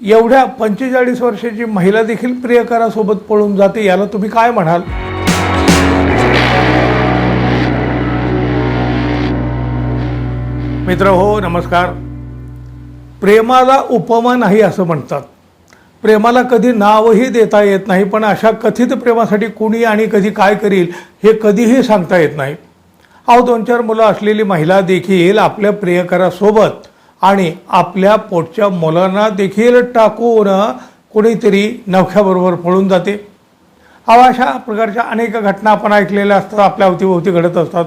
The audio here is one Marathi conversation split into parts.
एवढ्या पंचेचाळीस वर्षाची महिला देखील प्रियकरासोबत पळून जाते याला तुम्ही काय म्हणाल? मित्र हो नमस्कार. प्रेमाला उपमा नाही असं म्हणतात. प्रेमाला कधी नावही देता येत नाही पण अशा कथित प्रेमासाठी कुणी आणि कधी काय करील हे कधीही सांगता येत नाही. अहो दोन चार मुलं असलेली महिला देखील आपल्या प्रियकरासोबत आणि आपल्या पोटच्या मुलांना देखील टाकून कोणीतरी नवख्याबरोबर पळून जाते. अहो अशा प्रकारच्या अनेक घटना आपण ऐकलेल्या असतात आपल्या अवतीभोवती घडत असतात.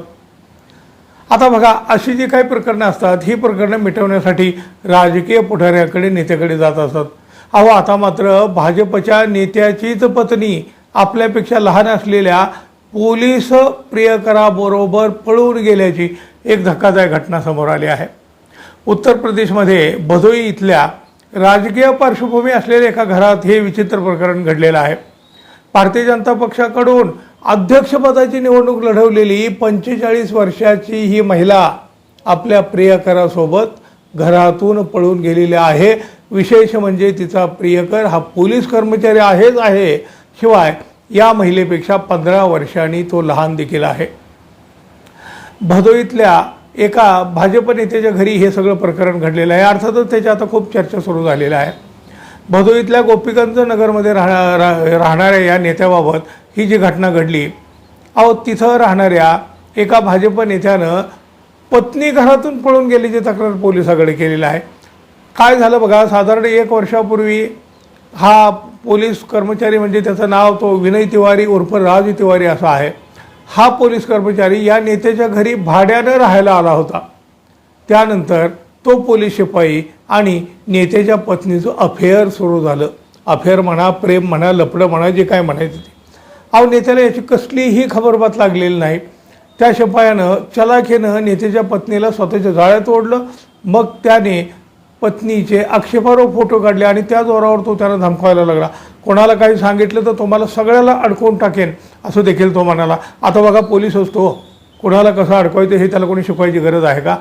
आता बघा अशी जी काही प्रकरणं असतात ही प्रकरणं मिटवण्यासाठी राजकीय पुढाऱ्याकडे नेत्याकडे जात असतात. अहो आता मात्र भाजपच्या नेत्याचीच पत्नी आपल्यापेक्षा लहान असलेल्या पोलीस प्रियकराबरोबर पळून गेल्याची एक धक्कादायक घटना समोर आली आहे. उत्तर प्रदेशमध्ये भदोई इथल्या राजकीय पार्श्वभूमी असलेल्या एका घरात हे विचित्र प्रकरण घडलेलं आहे. भारतीय जनता पक्षाकडून अध्यक्षपदाची निवडणूक लढवलेली पंचेचाळीस वर्षाची ही महिला आपल्या प्रियकरासोबत घरातून पळून गेलेली आहे. विशेष म्हणजे तिचा प्रियकर हा पोलीस कर्मचारी आहेच आहे. शिवाय या महिलेपेक्षा पंधरा वर्षांनी तो लहान देखील आहे. भदोईतल्या एका भाजप नेत्याच्या घरी हे सगळं प्रकरण घडलेलं आहे. अर्थातच त्याच्या आता खूप चर्चा सुरू झालेल्या आहे भदोईतल्या गोपीगंज नगरमध्ये राहणा रा राहणाऱ्या या नेत्याबाबत ही जी घटना घडली अहो तिथं राहणाऱ्या एका भाजप नेत्यानं पत्नी घरातून पळून गेल्याची तक्रार पोलिसाकडे केलेली आहे. काय झालं बघा साधारण एक वर्षापूर्वी हा पोलीस कर्मचारी म्हणजे त्याचं नाव तो विनय तिवारी उर्फ राज तिवारी असा आहे. हा पोलीस कर्मचारी या नेत्याच्या घरी भाड्यानं राहायला आला होता. त्यानंतर तो पोलीस शिपाई आणि नेत्याच्या पत्नीचं अफेअर सुरू झालं. अफेअर म्हणा प्रेम म्हणा लपडं म्हणा जे काय म्हणायचं ते. अहो नेत्याला याची कसलीही खबरबात लागलेली नाही. त्या शिपायानं चलाखेनं नेत्याच्या पत्नीला स्वतःच्या जाळ्यात ओढलं. मग त्याने पत्नीचे आक्षेपार्ह फोटो काढले आणि त्या जोरावर तो त्यानं धमकावायला लागला. कोणाला काही सांगितलं तर तुम्हाला सगळ्याला अडकवून टाकेन. असं देखील तो म्हणाला आता बघा पोलीस असतो. कोणाला कसं अडकवायचं हे त्याला कोणी शिकवायची गरज आहे का?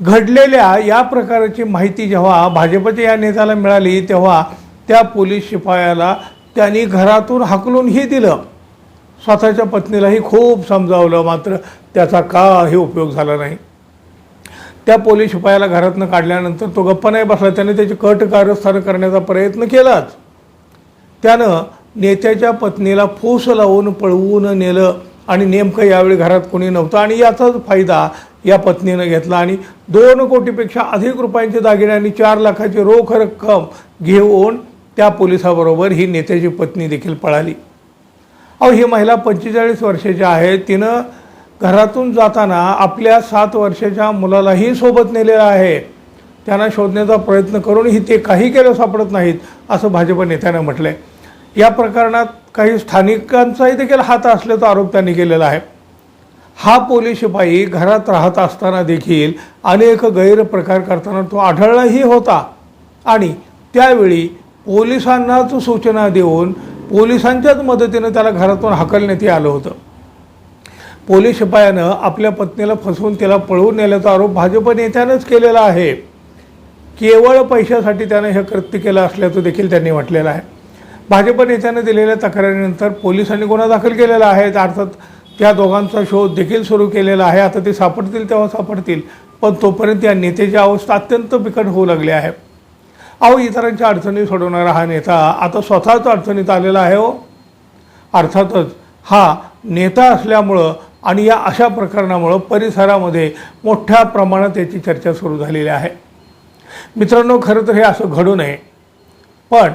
घडलेल्या या प्रकारची माहिती जेव्हा भाजपच्या या नेत्याला मिळाली तेव्हा त्या पोलीस शिपायाला त्यांनी घरातून हाकलूनही दिलं. स्वतःच्या पत्नीलाही खूप समजावलं मात्र त्याचा काही उपयोग झाला नाही. त्या पोलीस शिपायाला घरातनं काढल्यानंतर तो गप्पा नाही बसला. त्याने त्याची कट कारस्थान करण्याचा प्रयत्न केलाच. त्यानं नेत्याच्या पत्नीला फूस लावून पळवून नेलं आणि नेमकं यावेळी घरात कोणी नव्हतं आणि याचाच फायदा या पत्नीनं घेतला. आणि दोन कोटीपेक्षा अधिक रुपयांचे दागिने आणि चार लाखाची रोख रक्कम घेऊन त्या पोलिसाबरोबर ही नेत्याची पत्नी देखील पळाली. अहो ही महिला पंचेचाळीस वर्षाची आहे. तिनं घरातून जाताना आपल्या सात वर्षाच्या मुलालाही सोबत नेलेलं आहे. त्यांना शोधण्याचा प्रयत्न करूनही ते काही केलं सापडत नाहीत असं भाजप नेत्यानं म्हटलं आहे या प्रकरणात काही स्थानिकांचाही देखील हात असल्याचा आरोप त्यांनी केलेला आहे. हा पोलीस शिपाई घरात राहत असताना देखील अनेक गैरप्रकार करताना तो आढळलाही होता. आणि त्यावेळी पोलिसांनाच सूचना देऊन पोलिसांच्याच मदतीनं त्याला घरातून हाकलण्यात आलं होतं. पोलीस शिपायानं आपल्या पत्नीला फसवून तिला पळवून नेल्याचा आरोप भाजप नेत्यानंच केलेला आहे. केवळ पैशासाठी त्यानं हे कृत्य केलं असल्याचं देखील त्यांनी म्हटलेलं आहे. भाजप नेत्यानं दिलेल्या तक्रारीनंतर पोलिसांनी गुन्हा दाखल केलेला आहे. अर्थात त्या दोघांचा शोध देखील सुरू केलेला आहे. आता ते सापडतील तेव्हा सापडतील पण तोपर्यंत या नेत्याची अवस्था अत्यंत बिकट होऊ लागली आहे. अहो इतरांच्या अडचणी सोडवणारा हा नेता आता स्वतःच अडचणीत आलेला आहे हो. अर्थातच हा नेता असल्यामुळं आणि या अशा प्रकरणामुळं परिसरामध्ये मोठ्या प्रमाणात याची चर्चा सुरू झालेली आहे. मित्रांनो खरं तर हे असं घडू नये. पण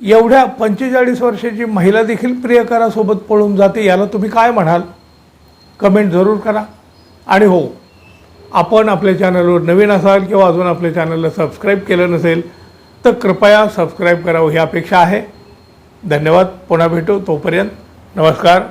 एवढ्या पंचेचाळीस वर्षाची महिला देखील प्रियकरासोबत पळून जाते याला तुम्ही काय म्हणाल? कमेंट जरूर करा. आणि हो आपण आपल्या चॅनलवर नवीन असाल किंवा अजून आपल्या चॅनलला सबस्क्राईब केलं नसेल तर कृपया सबस्क्राईब करावं ही अपेक्षा आहे. धन्यवाद पुन्हा भेटू तोपर्यंत नमस्कार.